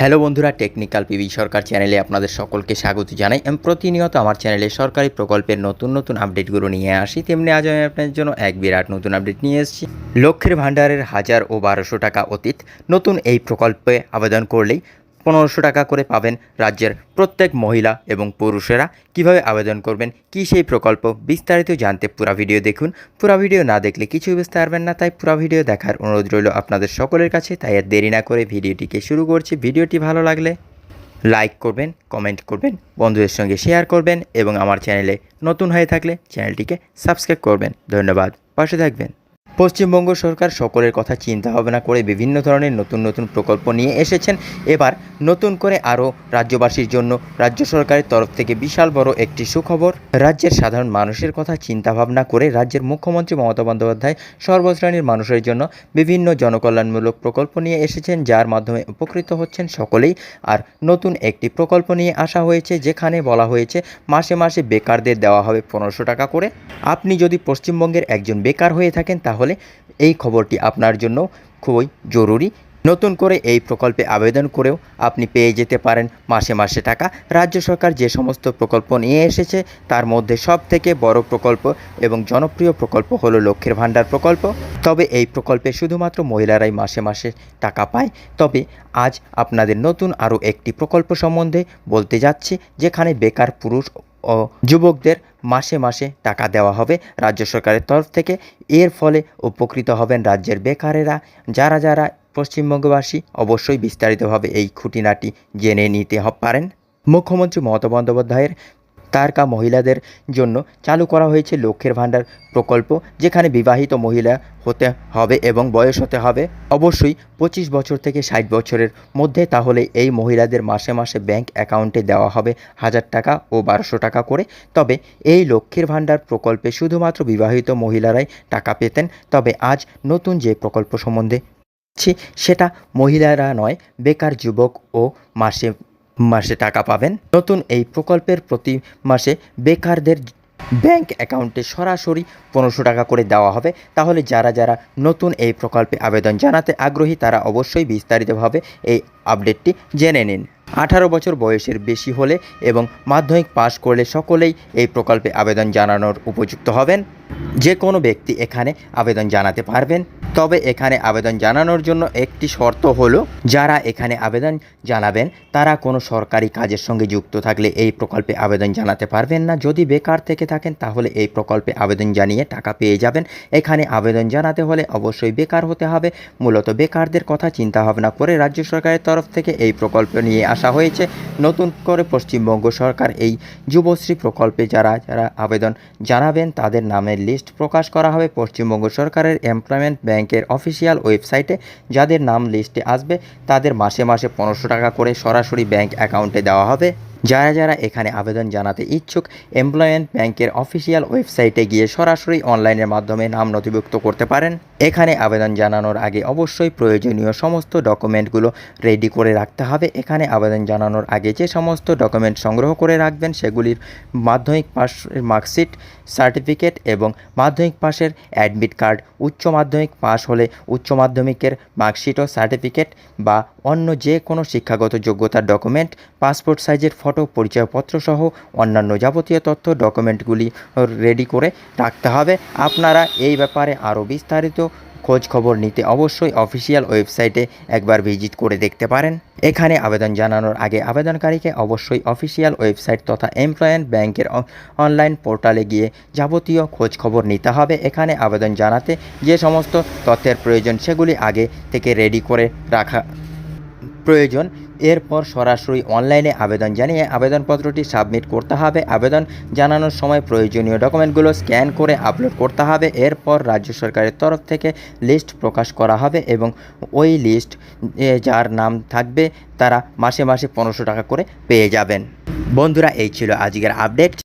Hello বন্ধুরা, technical PB সরকার চ্যানেলে আপনাদের সকলকে স্বাগত জানাই। আমি প্রতিনিয়ত আমার চ্যানেলে সরকারি প্রকল্পের নতুন নতুন আপডেটগুলো নিয়ে আসি। তেমনি আজ আমি আপনাদের জন্য এক বিরাট নতুন আপডেট নিয়ে এসেছি। লক্ষ্যের ভাণ্ডারের হাজার ও বারোশো টাকা অতীত। নতুন এই প্রকল্পে আবেদন করলেই পনেরোশো টাকা করে পাবেন রাজ্যের প্রত্যেক মহিলা এবং পুরুষেরা। কীভাবে আবেদন করবেন? কি সেই প্রকল্প? বিস্তারিত জানতে পুরা ভিডিও দেখুন। পুরো ভিডিও না দেখলে কিছুই বুঝতে পারবেন না, তাই পুরা ভিডিও দেখার অনুরোধ রইল আপনাদের সকলের কাছে। তাই আর দেরি না করে ভিডিওটিকে শুরু করছি। ভিডিওটি ভালো লাগলে লাইক করবেন, কমেন্ট করবেন, বন্ধুদের সঙ্গে শেয়ার করবেন এবং আমার চ্যানেলে নতুন হয়ে থাকলে চ্যানেলটিকে সাবস্ক্রাইব করবেন। ধন্যবাদ। পাশে থাকবেন। পশ্চিমবঙ্গ সরকার সকলের কথা চিন্তা ভাবনা করে বিভিন্ন ধরনের নতুন নতুন প্রকল্প নিয়ে এসেছেন। এবার নতুন করে আরও রাজ্যবাসীর জন্য রাজ্য সরকারের তরফ থেকে বিশাল বড় একটি সুখবর। রাজ্যের সাধারণ মানুষের কথা চিন্তা ভাবনা করে রাজ্যের মুখ্যমন্ত্রী মমতা বন্দ্যোপাধ্যায় সর্বশ্রেণীর মানুষের জন্য বিভিন্ন জনকল্যাণমূলক প্রকল্প নিয়ে এসেছেন, যার মাধ্যমে উপকৃত হচ্ছেন সকলেই। আর নতুন একটি প্রকল্প নিয়ে আসা হয়েছে, যেখানে বলা হয়েছে মাসে মাসে বেকারদের দেওয়া হবে পনেরোশো টাকা করে। আপনি যদি পশ্চিমবঙ্গের একজন বেকার হয়ে থাকেন, তাহলে এই খবরটি আপনার জন্য খুবই জরুরি। নতুন করে এই প্রকল্পে আবেদন করেও আপনি পেয়ে যেতে পারেন মাসে মাসে টাকা। রাজ্য সরকার যে সমস্ত প্রকল্প নিয়ে এসেছে, তার মধ্যে সব থেকে বড় প্রকল্প এবং জনপ্রিয় প্রকল্প হলো লক্ষ্যের ভাণ্ডার প্রকল্প। তবে এই প্রকল্পে শুধুমাত্র মহিলারাই মাসে মাসে টাকা পায়। তবে আজ আপনাদের নতুন আরও একটি প্রকল্প সম্বন্ধে বলতে যাচ্ছি, যেখানে বেকার পুরুষ ও যুবকদের মাসে মাসে টাকা দেওয়া হবে। রাজ্য সরকারের তরফ থেকে এর ফলে উপকৃত হবেন রাজ্যের বেকারেরা। যারা যারা পশ্চিমবঙ্গবাসী অবশ্যই বিস্তারিতভাবে এই খুঁটিনাটি জেনে নিতে পারেন। মুখ্যমন্ত্রী মমতা বন্দ্যোপাধ্যায়ের তারকা মহিলাদের জন্য চালু করা হয়েছে লক্ষ্যের ভাণ্ডার প্রকল্প, যেখানে বিবাহিত মহিলা হতে হবে এবং বয়স হতে হবে অবশ্যই পঁচিশ বছর থেকে ষাট বছরের মধ্যে। তাহলে এই মহিলাদের মাসে মাসে ব্যাংক অ্যাকাউন্টে দেওয়া হবে হাজার টাকা ও বারোশো টাকা করে। তবে এই লক্ষ্যের ভাণ্ডার প্রকল্পে শুধুমাত্র বিবাহিত মহিলারাই টাকা পেতেন। তবে আজ নতুন যে প্রকল্প সম্বন্ধে সেটা মহিলারা নয়, বেকার যুবক ও মাসে মাসে টাকা পাবেন। নতুন এই প্রকল্পের প্রতি মাসে বেকারদের ব্যাংক অ্যাকাউন্টে সরাসরি পনেরোশো টাকা করে দেওয়া হবে। তাহলে যারা যারা নতুন এই প্রকল্পে আবেদন জানাতে আগ্রহী, তারা অবশ্যই বিস্তারিতভাবে এই আপডেটটি জেনে নিন। আঠারো বছর বয়সের বেশি হলে এবং মাধ্যমিক পাশ করলে সকলেই এই প্রকল্পে আবেদন জানানোর উপযুক্ত হবেন। যে কোনো ব্যক্তি এখানে আবেদন জানাতে পারবেন। তবে এখানে আবেদন জানানোর জন্য একটি শর্ত হলো, যারা এখানে আবেদন জানাবেন, তারা কোনো সরকারি কাজের সঙ্গে যুক্ত থাকলে এই প্রকল্পে আবেদন জানাতে পারবেন না। যদি বেকার থেকে থাকেন, তাহলে এই প্রকল্পে আবেদন জানিয়ে টাকা পেয়ে যাবেন। এখানে আবেদন জানাতে হলে অবশ্যই বেকার হতে হবে। মূলত বেকারদের কথা চিন্তা ভাবনা করে রাজ্য সরকারের তরফ থেকে এই প্রকল্প নিয়ে আসা হয়েছে নতুন করে পশ্চিমবঙ্গ সরকার এই যুবশ্রী প্রকল্পে যারা যারা আবেদন জানাবেন তাদের নামের লিস্ট প্রকাশ করা হবে। পশ্চিমবঙ্গ সরকারের এমপ্লয়মেন্ট ব্যাংকের অফিসিয়াল ওয়েবসাইটে যাদের নাম লিস্টে আসবে, তাদের মাসে মাসে পনেরোশো টাকা করে সরাসরি ব্যাংক অ্যাকাউন্টে দেওয়া হবে। যারা যারা এখানে আবেদন জানাতে ইচ্ছুক এমপ্লয়মেন্ট ব্যাংকের অফিসিয়াল ওয়েবসাইটে গিয়ে সরাসরি অনলাইনের মাধ্যমে নাম নথিভুক্ত করতে পারেন। এখানে আবেদন জানানোর আগে অবশ্যই প্রয়োজনীয় সমস্ত ডকুমেন্টগুলো রেডি করে রাখতে হবে। এখানে আবেদন জানানোর আগে যে সমস্ত ডকুমেন্ট সংগ্রহ করে রাখবেন, সেগুলির মাধ্যমিক পাস মার্কশিট, সার্টিফিকেট এবং মাধ্যমিক পাশের অ্যাডমিট কার্ড, উচ্চ মাধ্যমিক পাশ হলে উচ্চ মাধ্যমিকের মার্কশিট ও সার্টিফিকেট বা অন্য যে কোনো শিক্ষাগত যোগ্যতার ডকুমেন্ট, পাসপোর্ট সাইজের ফটো, পরিচয়পত্র সহ অন্যান্য যাবতীয় তথ্য ডকুমেন্টগুলি রেডি করে রাখতে হবে। আপনারা এই ব্যাপারে আরও বিস্তারিত খোঁজ খবর নিতে অবশ্যই অফিসিয়াল ওয়েবসাইটে একবার ভিজিট করে দেখতে পারেন। এখানে আবেদন জানানোর আগে আবেদনকারীকে অবশ্যই অফিসিয়াল ওয়েবসাইট তথা এমপ্লয়েন্ট ব্যাংকের অনলাইন পোর্টালে গিয়ে যাবতীয় খোঁজ খবর নিতে হবে। এখানে আবেদন জানাতে যে সমস্ত তথ্যের প্রয়োজন সেগুলি আগে থেকে রেডি করে রাখা প্রয়োজন। এরপর সরাসরি অনলাইনে আবেদন জানিয়ে আবেদনপত্রটি সাবমিট করতে হবে। আবেদন জানানোর সময় প্রয়োজনীয় ডকুমেন্টগুলো স্ক্যান করে আপলোড করতে হবে। এরপর রাজ্য সরকারের তরফ থেকে লিস্ট প্রকাশ করা হবে এবং ওই লিস্ট যার নাম থাকবে তারা মাসে মাসে পনেরোশো টাকা করে পেয়ে যাবেন। বন্ধুরা, এই ছিল আজকের আপডেট।